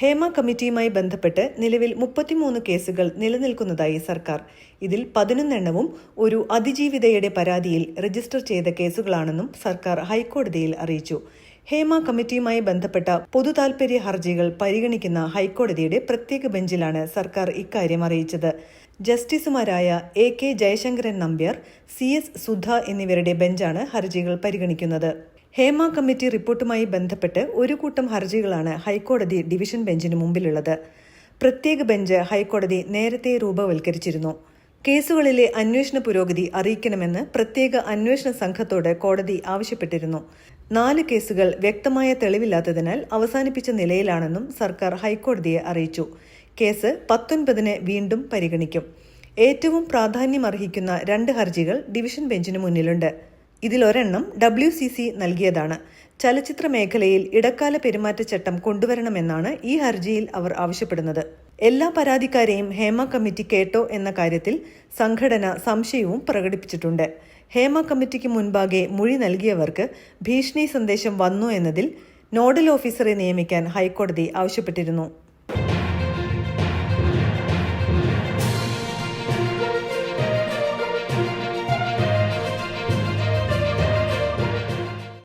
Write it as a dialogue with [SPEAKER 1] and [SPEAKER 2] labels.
[SPEAKER 1] ഹേമ കമ്മിറ്റിയുമായി ബന്ധപ്പെട്ട് നിലവിൽ മുപ്പത്തിമൂന്ന് കേസുകൾ നിലനിൽക്കുന്നതായി സർക്കാർ. ഇതിൽ പതിനൊന്നെണ്ണവും ഒരു അതിജീവിതയുടെ പരാതിയിൽ രജിസ്റ്റർ ചെയ്ത കേസുകളാണെന്നും സർക്കാർ ഹൈക്കോടതിയിൽ അറിയിച്ചു. ഹേമ കമ്മിറ്റിയുമായി ബന്ധപ്പെട്ട പൊതുതാൽപര്യ ഹർജികൾ പരിഗണിക്കുന്ന ഹൈക്കോടതിയുടെ പ്രത്യേക ബെഞ്ചിലാണ് സർക്കാർ ഇക്കാര്യം അറിയിച്ചത്. ജസ്റ്റിസുമാരായ A K Jayasankaran Nambiar C S Sudha എന്നിവരുടെ ബെഞ്ചാണ് ഹർജികൾ പരിഗണിക്കുന്നത്. ഹേമ കമ്മിറ്റി റിപ്പോർട്ടുമായി ബന്ധപ്പെട്ട് ഒരു കൂട്ടം ഹർജികളാണ് ഹൈക്കോടതി ഡിവിഷൻ ബെഞ്ചിന് മുമ്പിലുള്ളത്. പ്രത്യേക ബെഞ്ച് ഹൈക്കോടതി നേരത്തെ രൂപവൽക്കരിച്ചിരുന്നു. കേസുകളിലെ അന്വേഷണ പുരോഗതി അറിയിക്കണമെന്ന് പ്രത്യേക അന്വേഷണ സംഘത്തോട് കോടതി ആവശ്യപ്പെട്ടിരുന്നു. നാല് കേസുകൾ വ്യക്തമായ തെളിവില്ലാത്തതിനാൽ അവസാനിപ്പിച്ച നിലയിലാണെന്നും സർക്കാർ ഹൈക്കോടതിയെ അറിയിച്ചു. കേസ് പത്തൊൻപതിന് വീണ്ടും പരിഗണിക്കും. ഏറ്റവും പ്രാധാന്യമർഹിക്കുന്ന രണ്ട് ഹർജികൾ ഡിവിഷൻ ബെഞ്ചിന് മുന്നിലുണ്ട്. ഇതിലൊരെണ്ണം ഡബ്ല്യു സി സി നൽകിയതാണ്. ചലച്ചിത്ര മേഖലയിൽ ഇടക്കാല പെരുമാറ്റച്ചട്ടം കൊണ്ടുവരണമെന്നാണ് ഈ ഹർജിയിൽ അവർ ആവശ്യപ്പെടുന്നത്. എല്ലാ പരാതിക്കാരെയും ഹേമ കമ്മിറ്റി കേട്ടോ എന്ന കാര്യത്തിൽ സംഘടന സംശയവും പ്രകടിപ്പിച്ചിട്ടുണ്ട്. ഹേമ കമ്മിറ്റിക്ക് മുൻപാകെ മൊഴി നൽകിയവർക്ക് ഭീഷണി സന്ദേശം വന്നു എന്നതിൽ നോഡൽ ഓഫീസറെ നിയമിക്കാൻ ഹൈക്കോടതി ആവശ്യപ്പെട്ടിരുന്നു.